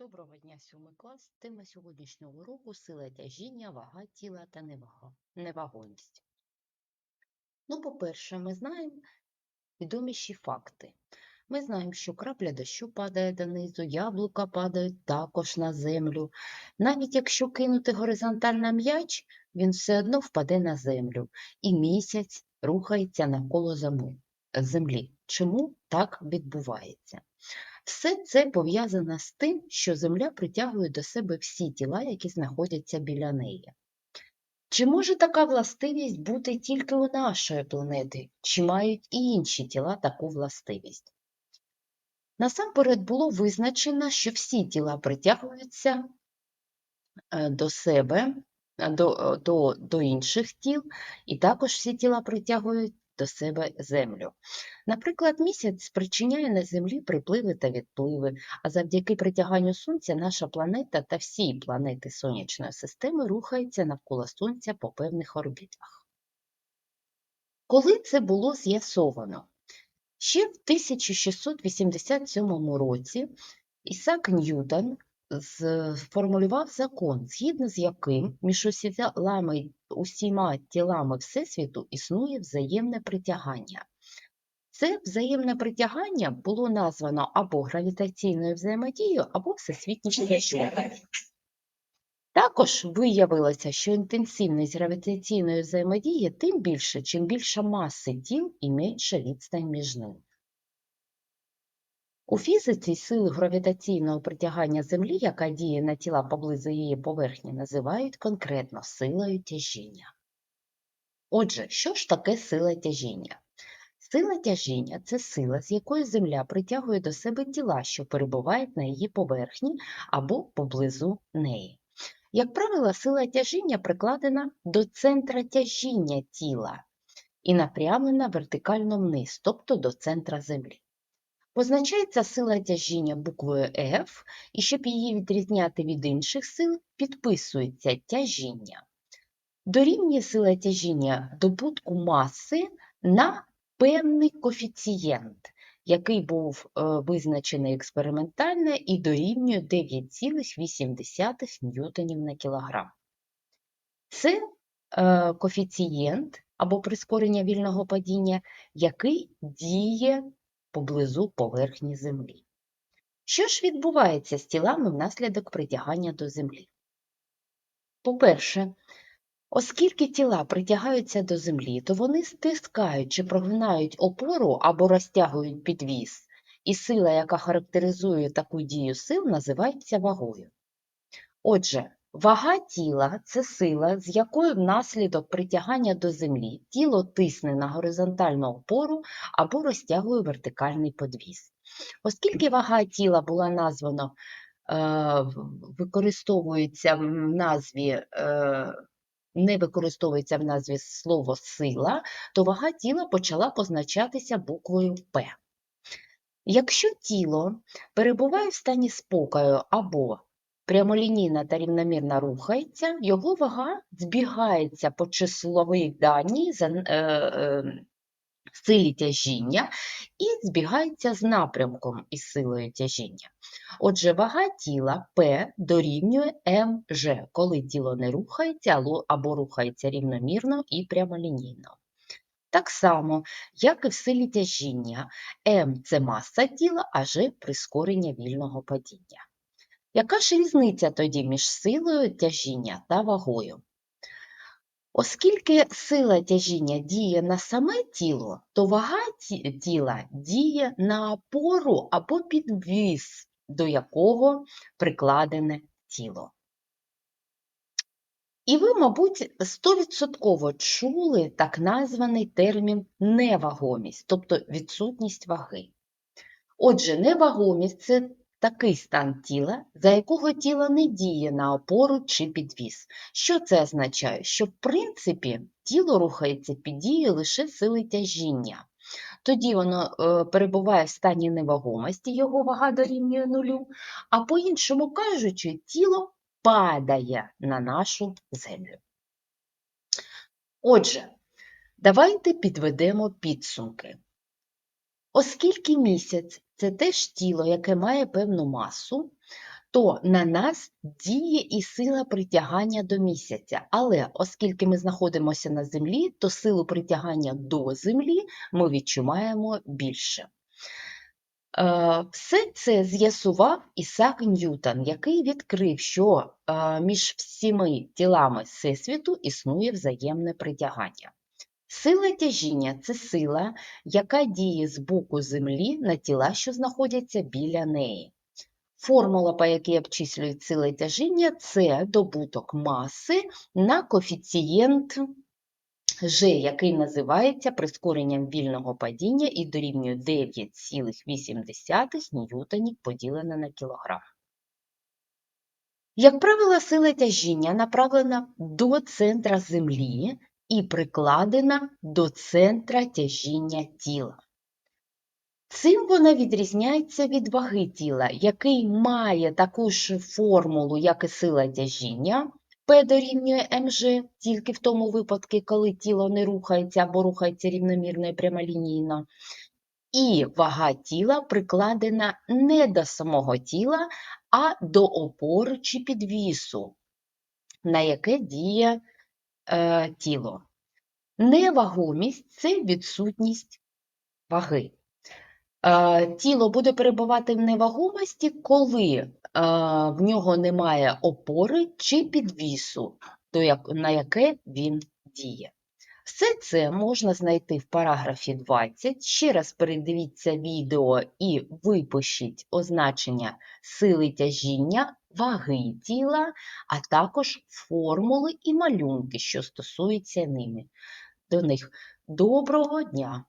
Доброго дня, сьомий клас. Тема сьогоднішнього уроку сила тяжіння, вага тіла та невага, невагомість. Ну, по-перше, ми знаємо відоміші факти. Ми знаємо, що крапля дощу падає донизу, яблука падають також на землю. Навіть якщо кинути горизонтально м'яч, він все одно впаде на землю, і місяць рухається навколо зему- землі. Чому так відбувається? Все це пов'язано з тим, що Земля притягує до себе всі тіла, які знаходяться біля неї. Чи може така властивість бути тільки у нашої планети, чи мають і інші тіла таку властивість? Насамперед було визначено, що всі тіла притягуються е, до себе, до, до, до інших тіл, і також всі тіла притягують до себе Землю. Наприклад, місяць спричиняє на Землі припливи та відпливи, а завдяки притяганню Сонця наша планета та всі планети Сонячної системи рухаються навколо Сонця по певних орбітах. Коли це було з'ясовано? Ще в 1687 році Ісак Ньютон сформулював закон, згідно з яким між усіма, усіма тілами Всесвіту існує взаємне притягання. Це взаємне притягання було названо або гравітаційною взаємодією, або всесвітнім тяжінням. Також виявилося, що інтенсивність гравітаційної взаємодії тим більше, чим більша маси тіл і менша відстань між ними. У фізиці сили гравітаційного притягання Землі, яка діє на тіла поблизу її поверхні, називають конкретно силою тяжіння. Отже, що ж таке сила тяжіння? Сила тяжіння це сила, з якою Земля притягує до себе тіла, що перебувають на її поверхні або поблизу неї. Як правило, сила тяжіння прикладена до центра тяжіння тіла і напрямлена вертикально вниз, тобто до центра Землі. Позначається сила тяжіння буквою F, і щоб її відрізняти від інших сил, підписується тяжіння. Дорівнює сила тяжіння добутку маси на певний коефіцієнт, який був е, визначений експериментально і дорівнює 9,8 ньютонів на кілограм. Це е, коефіцієнт або прискорення вільного падіння, який діє поблизу поверхні Землі. Що ж відбувається з тілами внаслідок притягання до Землі? По-перше, оскільки тіла притягаються до Землі, то вони стискають чи прогинають опору або розтягують підвіз, і сила, яка характеризує таку дію сил, називається вагою. Отже, вага тіла це сила, з якою внаслідок притягання до землі тіло тисне на горизонтальну опору або розтягує вертикальний подвіз. Оскільки вага тіла була названо, е, використовується в назві, е, не використовується в назві слово сила, то вага тіла почала позначатися буквою П. Якщо тіло перебуває в стані спокою або прямолінійно та рівномірно рухається, його вага збігається по числовій даній за е, е, силі тяжіння і збігається з напрямком із силою тяжіння. Отже, вага тіла P дорівнює МЖ, коли тіло не рухається або- рухається рівномірно і прямолінійно. Так само, як і в силі тяжіння, М – це маса тіла, а Ж – прискорення вільного падіння. Яка ж різниця тоді між силою тяжіння та вагою? Оскільки сила тяжіння діє на саме тіло, то вага тіла діє на опору або підвіз, до якого прикладене тіло. І ви, мабуть, стовідсотково чули так названий термін невагомість, тобто відсутність ваги. Отже, невагомість це такий стан тіла, за якого тіло не діє на опору чи підвіз. Що це означає? Що, в принципі, тіло рухається під дією лише сили тяжіння. Тоді воно е, перебуває в стані невагомості, його вага дорівнює нулю, а по-іншому кажучи, тіло падає на нашу землю. Отже, давайте підведемо підсумки. Оскільки місяць це теж тіло, яке має певну масу, то на нас діє і сила притягання до місяця. Але оскільки ми знаходимося на землі, то силу притягання до землі ми відчуваємо більше. Е, Все це з'ясував Ісак Ньютон, який відкрив, що е, між всіми тілами Всесвіту існує взаємне притягання. Сила тяжіння це сила, яка діє з боку Землі на тіла, що знаходяться біля неї. Формула, по якій обчислюють сили тяжіння, це добуток маси на коефіцієнт G, який називається прискоренням вільного падіння і дорівнює 9,8 ньютонів поділене на кілограм. Як правило, сила тяжіння направлена до центра Землі і прикладена до центра тяжіння тіла. Цим вона відрізняється від ваги тіла, який має таку ж формулу, як і сила тяжіння, P дорівнює mg, тільки в тому випадку, коли тіло не рухається або рухається рівномірно і прямолінійно. І вага тіла прикладена не до самого тіла, а до опори чи підвісу, на яке діє е, тіло. Невагомість це відсутність ваги. Е, Тіло буде перебувати в невагомості, коли е, в нього немає опори чи підвісу, до як- на яке він діє. Все це можна знайти в параграфі 20. Ще раз передивіться відео і випишіть означення сили тяжіння, ваги тіла, а також формули і малюнки, що стосуються ними. До них доброго дня!